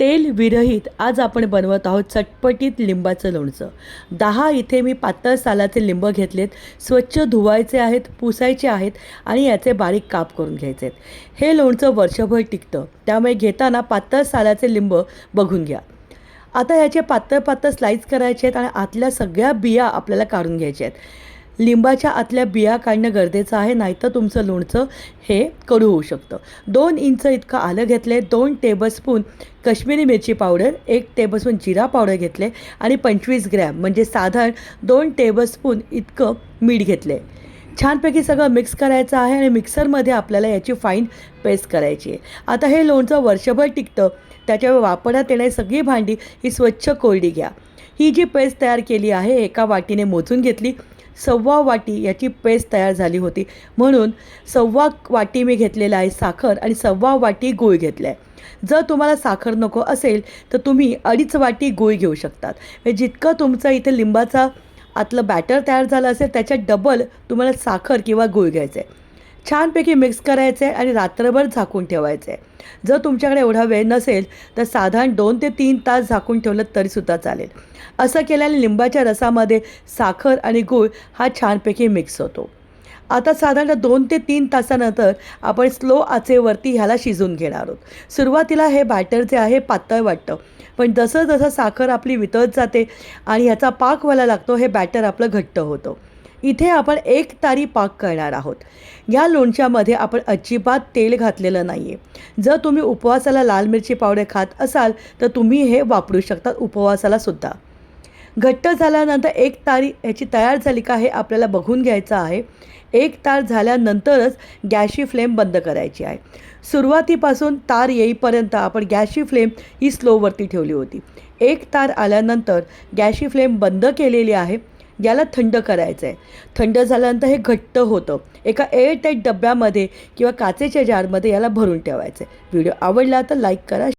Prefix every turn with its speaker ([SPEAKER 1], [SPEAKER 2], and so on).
[SPEAKER 1] तेल विरहित आज आपण बनवत आहोत चटपटीत लिंबाचं लोणचं. दहा इथे मी पातळ सालाचे लिंब घेतलेत स्वच्छ धुवायचे आहेत पुसायचे आहेत आणि याचे बारीक काप करून घ्यायचे आहेत. हे लोणचं वर्षभर टिकतं त्यामुळे घेताना पातळ सालाचे लिंब बघून घ्या. आता ह्याचे पातळ पातळ स्लाईस करायचे आहेत आणि आतल्या सगळ्या बिया आपल्याला काढून घ्यायच्या आहेत. लिंबाच्या आतल्या बिया काढणं गरजेचं आहे नाहीतर तुमचं लोणचं हे कडू होऊ शकतं. दोन इंच इतकं आलं घेतले दोन टेबलस्पून कश्मीरी मिरची पावडर एक टेबलस्पून जिरा पावडर घेतले आणि पंचवीस ग्रॅम म्हणजे साधारण दोन टेबलस्पून इतकं मीठ घेतले छानपैकी सगळं मिक्स करायचं आहे आणि मिक्सरमध्ये आपल्याला याची फाईन पेस्ट करायची आहे. आता हे लोणचं वर्षभर टिकतं त्याच्यावर वापरण्यात येणारी सगळी भांडी ही स्वच्छ कोरडी घ्या. ही जी पेस्ट तयार केली आहे एका वाटीने मोजून घेतली सव्वा वाटी याची पेस्ट तयार झाली होती. म्हणून सव्वा वाटी मी घेतलेला आहे साखर आणि सव्वा वाटी गूळ घेतला आहे जर तुम्हाला साखर नको असेल तर तुम्ही अडीच वाटी गूळ घेऊ शकतात. म्हणजे जितकं तुमचं इथे लिंबाचा आतलं बॅटर तयार झालं असेल त्याच्यात डबल तुम्हाला साखर किंवा गूळ घ्यायचं आहे छानपैकी मिक्स करायचं आहे आणि रात्रभर झाकून ठेवायचं. आहे जर तुमच्याकडे एवढा वेळ नसेल तर साधारण दोन ते तीन तास झाकून ठेवलं तरीसुद्धा चालेल. असं केल्याने लिंबाच्या रसामध्ये साखर आणि गूळ हा छानपैकी मिक्स होतो. आता साधारण दोन ते तीन तासानंतर आपण स्लो आचेवरती ह्याला शिजून घेणार आहोत. सुरुवातीला हे बॅटर जे आहे पातळ वाटतं. पण जसं जसं साखर आपली वितळत जाते आणि ह्याचा पाक व्हायला लागतो हे बॅटर आपलं घट्ट होतं. इथे आपण एक तारी पाक करणार आहोत. या लोणच्यामध्ये आपण अजिबात तेल घातलेलं नाही आहे जर तुम्ही उपवासाला लाल मिरची पावडर खात असाल तर तुम्ही हे वापरू शकता उपवासाला सुद्धा. घट्ट झाल्यानंतर एक तारी ह्याची तयार झाली का हे आपल्याला बघून घ्यायचं आहे. एक तार झाल्यानंतरच गॅसची फ्लेम बंद करायची आहे. सुरुवातीपासून तार येईपर्यंत आपण गॅसची फ्लेम ही स्लोवरती ठेवली होती. एक तार आल्यानंतर गॅसची फ्लेम बंद केलेली आहे. याला थंड करायचं आहे थंड झाल्यानंतर हे घट्ट होतं. एका एअरटाईट डब्यामध्ये किंवा काचेच्या जारमध्ये याला भरून ठेवायचं आहे व्हिडिओ आवडला तर लाईक करा